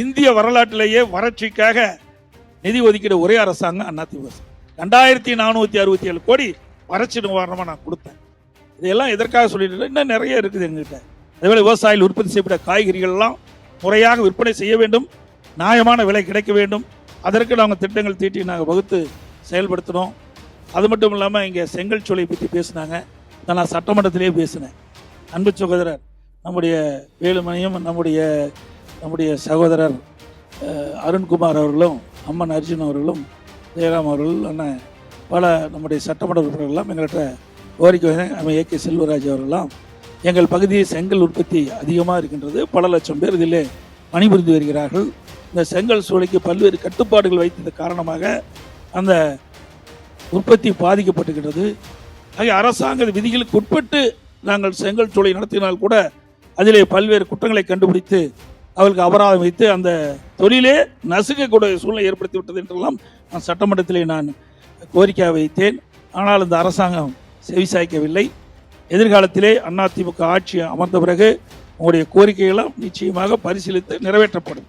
இந்திய வரலாற்றிலேயே வறட்சிக்காக நிதி ஒதுக்கீடு ஒரே அரசாங்கம் அதிமுக ரெண்டாயிரத்தி நானூத்தி அறுபத்தி ஏழு கோடி வறட்சி நிவாரணமா நான் கொடுத்தேன். இதெல்லாம் எதற்காக சொல்லிட்டு இன்னும் நிறைய இருக்குது எங்ககிட்ட அதேபோல விவசாயிகள் உற்பத்தி செய்யப்பட்ட காய்கறிகள் எல்லாம் முறையாக விற்பனை செய்ய வேண்டும் நியாயமான விலை கிடைக்க வேண்டும். அதற்கு நாங்கள் திட்டங்கள் தீட்டி நாங்கள் வகுத்து செயல்படுத்தினோம். அது மட்டும் இல்லாமல் இங்கே செங்கல் சோலை பற்றி பேசினாங்க. நான் சட்டமன்றத்திலேயே பேசினேன். அன்பு சகோதரர் நம்முடைய வேலுமணியும் நம்முடைய நம்முடைய சகோதரர் அருண்குமார் அவர்களும் அம்மன் அர்ஜுன் அவர்களும் ஜெயராம் அவர்கள் அண்ணன் பல நம்முடைய சட்டமன்ற உறுப்பினர்கள்லாம் எங்கள்கிட்ட கோரிக்கை நம்ம ஏ கே செல்வராஜ் அவர்கள்லாம் எங்கள் பகுதியில் செங்கல் உற்பத்தி அதிகமாக இருக்கின்றது. பல லட்சம் பேர் இதில் பணிபுரிந்து வருகிறார்கள். இந்த செங்கல் சூளைக்கு பல்வேறு கட்டுப்பாடுகள் வைத்தது காரணமாக அந்த உற்பத்தி பாதிக்கப்பட்டுகின்றது. ஆகிய அரசாங்க விதிகளுக்கு உட்பட்டு நாங்கள் செங்கல் சூளை நடத்தினால் கூட அதிலே பல்வேறு குற்றங்களை கண்டுபிடித்து அவருக்கு அபராதம் வைத்து அந்த தொழிலே நசுக்கக்கூடிய சூழ்நிலை ஏற்படுத்தி விட்டது என்றெல்லாம் நான் சட்டமன்றத்திலே நான் கோரிக்கை வைத்தேன். ஆனால் இந்த அரசாங்கம் செவிசாய்க்கவில்லை எதிர்காலத்திலே அதிமுக ஆட்சி அமர்ந்த பிறகு உங்களுடைய கோரிக்கைகளும் நிச்சயமாக பரிசீலித்து நிறைவேற்றப்படும்.